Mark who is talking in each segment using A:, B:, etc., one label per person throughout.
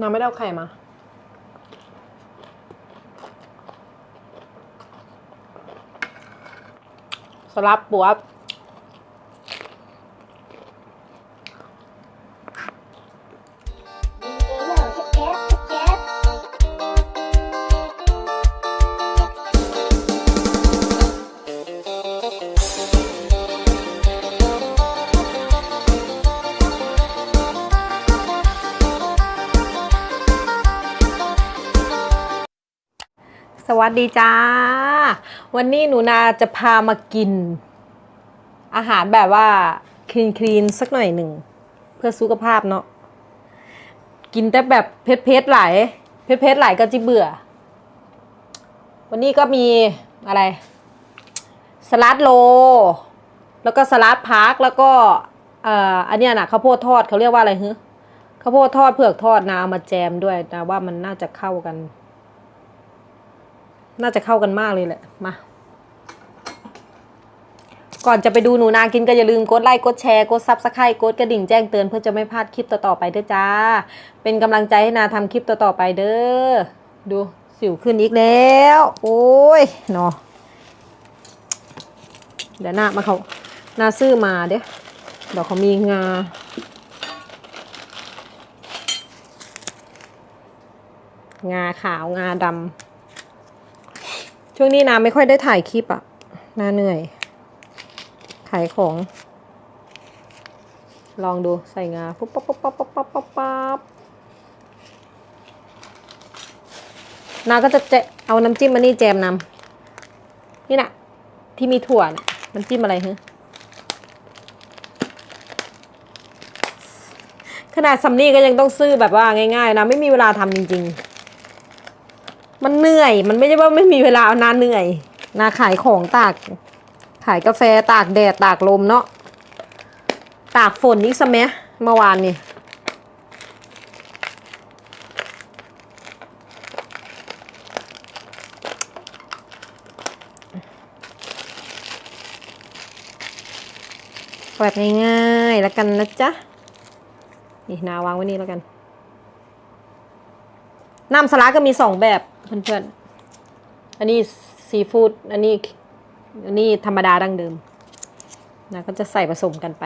A: น้ำไม่ได้เอาไข่มา สลับปวบ วัสดีจ้า วันนี้หนูนาจะพามากิน อาหารแบบว่าคลีนคลีนๆสักหน่อยหนึ่ง เพื่อสุขภาพเนาะกินแต่แบบเผ็ดๆหลายเผ็ดๆหลก็จิเบื่อ วันนี้ก็มีอะไร สลัดโล แล้วก็สลัดพักแล้วก็เอ่ออันนี้นะข้าวโพดทอดเขาเรียกว่าอะไรฮึข้าวโพดทอดเผือกทอดนะเอามาแจมด้วยนะว่ามันน่าจะเข้ากัน น่าจะเข้ากันมากเลยแหละ มา ก่อนจะไปดูหนูนากินก็อย่าลืมกดไลค์กดแชร์กดซับสไครต์กดกระดิ่งแจ้งเตือนเพื่อจะไม่พลาดคลิปต่อๆไปเด้อจ้า เป็นกำลังใจให้นาทำคลิปต่อๆไปเด้อ ดูสิวขึ้นอีกแล้ว โอ้ยเนาะเดี๋ยวหน้ามาเขานาซื้อมาเด้อเดี๋ยวเขามีงางาขาวงาดำ ช่วงนี้นาไม่ค่อยได้ถ่ายคลิปอะนาเหนื่อย ขายของ ลองดูใส่งาปุ๊บปั๊บปั๊บปั๊บปั๊บปั๊บปั๊บปั๊บนาก็จะเจเอาน้ำจิ้มมานี่แจมนำนี่นะที่มีถั่วนะน้ำจิ้มอะไรฮะขนาดซัมนี่ก็ยังต้องซื้อแบบว่าง่ายๆนะ ไม่มีเวลาทำจริง ๆ มันเหนื่อย มันไม่ใช่ว่าไม่มีเวลาเอานาเหนื่อยนาขายของตาก ขายกาแฟตากแดดตากลมเนาะตากฝนนี่สมัยเมื่อวานนี่แบบง่ายๆแล้วกันนะจ๊ะ นี่นาวางไว้นี่แล้วกัน น้ำสลัดก็มีสองแบบ เพื่อนๆ อันนี้ซีฟู้ด อันนี้ อันนี้ธรรมดาดั้งเดิมนะก็จะใส่ผสมกันไป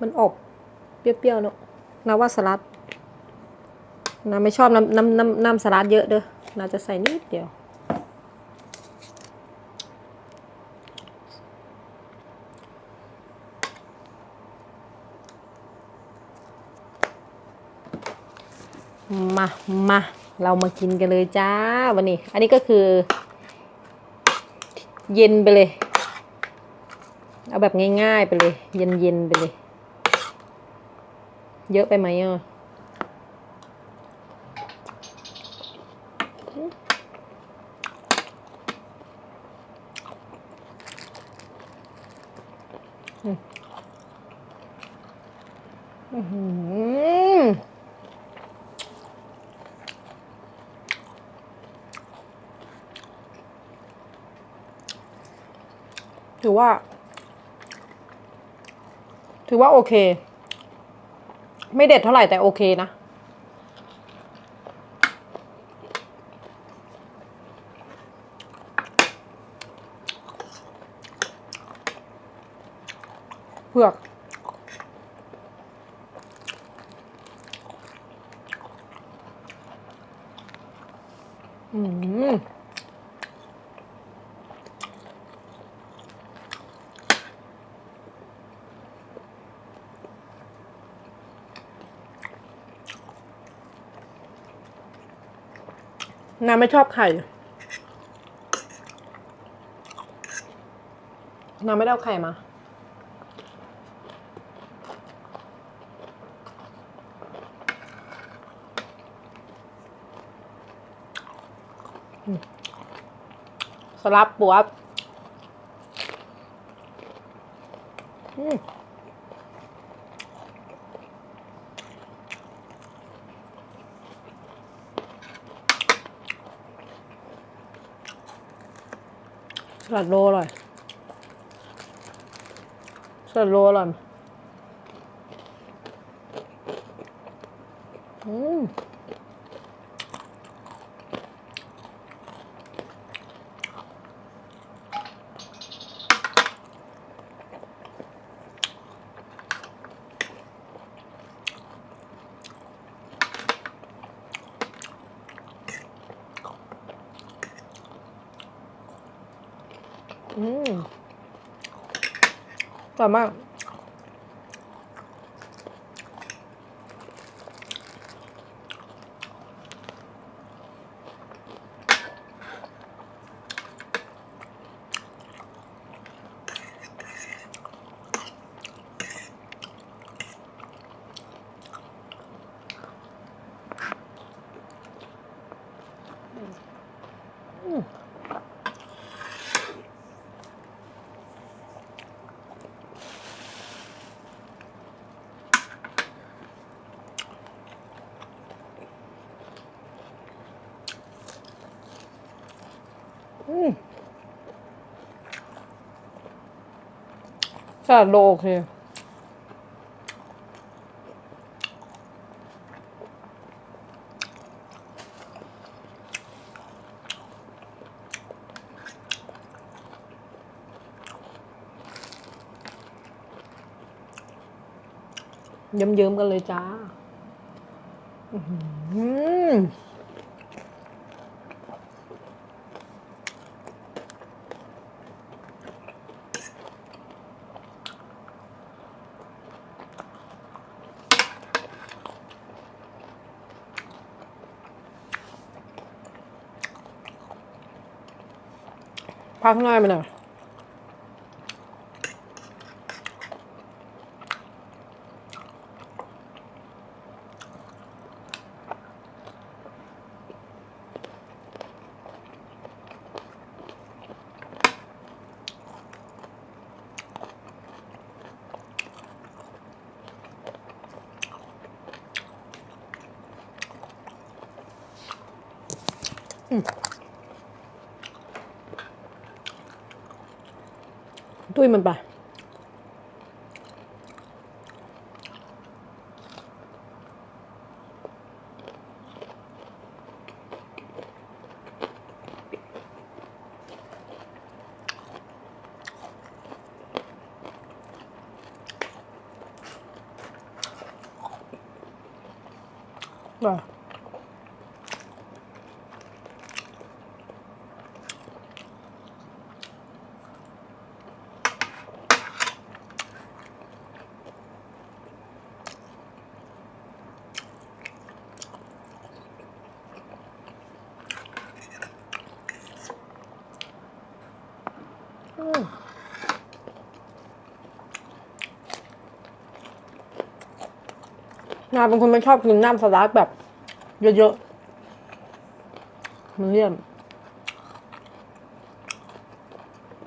A: มันอบเปรี้ยวๆเนอะนาว่าสลัดนาไม่ชอบน้ำน้ำน้ำน้ำสลัดเยอะเด้อนาจะใส่นิดเดียว มามาเรามากินกันเลยจ้าวันนี้ อันนี้ก็คือ เย็นไปเลย เอาแบบง่ายๆไปเลย เย็นๆไปเลย เยอะไปไหมอะอืมอื้อหือ ถื อว่า ถือว่าโอเค ไม่เด็ดเท่าไหร่แต่โอเคนะ เผือก อืม น้ำไม่ชอบไข่น้ำไม่ได้เอาไข่มาสลับปวบ สลัดโลอร่อยสลัดโลอร่อย อร่ สลัดโลโอเคเยิ้มๆกันเลยจ้า อื้อ พักง่ายไปหน่อย ตุ้ยมันไปว่ะอืม งานเป็นคนไม่ชอบกินน้ำสลัดแบบเยอะๆ มันเลี่ยน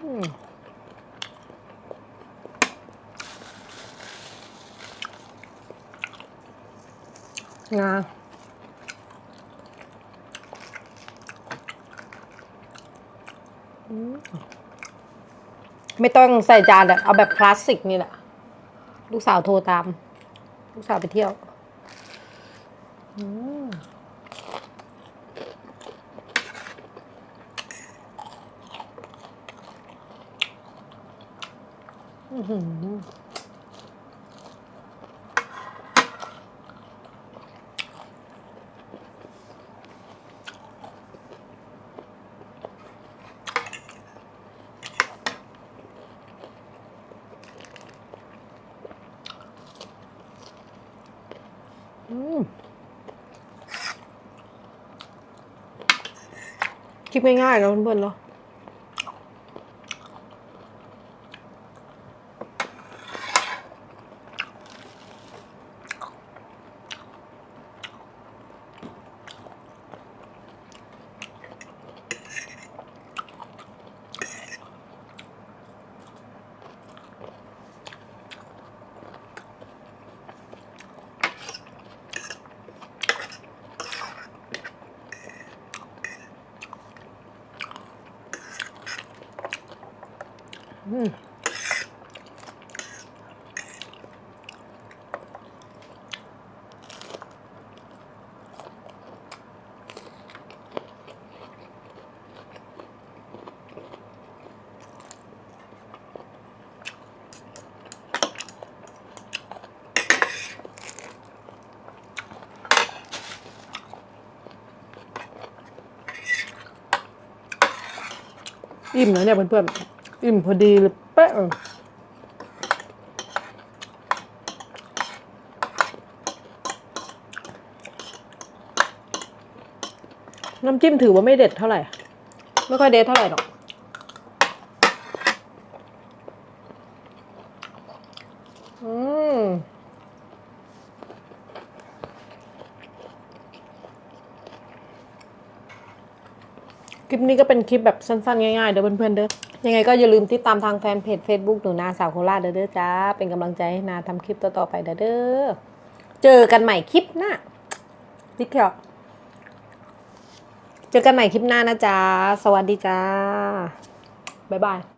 A: อืมงาไม่ต้องใส่จานอะเอาแบบคลาสสิกนี่แหละ ลูกสาวโทรตาม ลูกสาวไปเที่ยว อืม คลิปง่ายๆนะเพื่อนๆเนาะ อิ่มนะเนี่ยเพื่อนๆ อิ่มพอดีเลยเป๊ะเลยน้ำจิ้มถือว่าไม่เด็ดเท่าไหร่ ไม่ค่อยเด็ดเท่าไหร่หรอก อืมคลิปนี้ก็เป็นคลิปแบบสั้นๆ ง่ายๆ เด้อเพื่อนๆเด้อ ยังไงก็อย่าลืมติดตามทางแฟนเพจ Facebook หนูนาสาวโคราชเด้อเด้อจ้า เป็นกำลังใจให้นาทำคลิปต่อๆไปเด้อเด้อเจอกันใหม่คลิปหน้าติ๊กเกอเจอกันใหม่คลิปหน้านะจ๊ะ สวัสดีจ้า บ๊ายบาย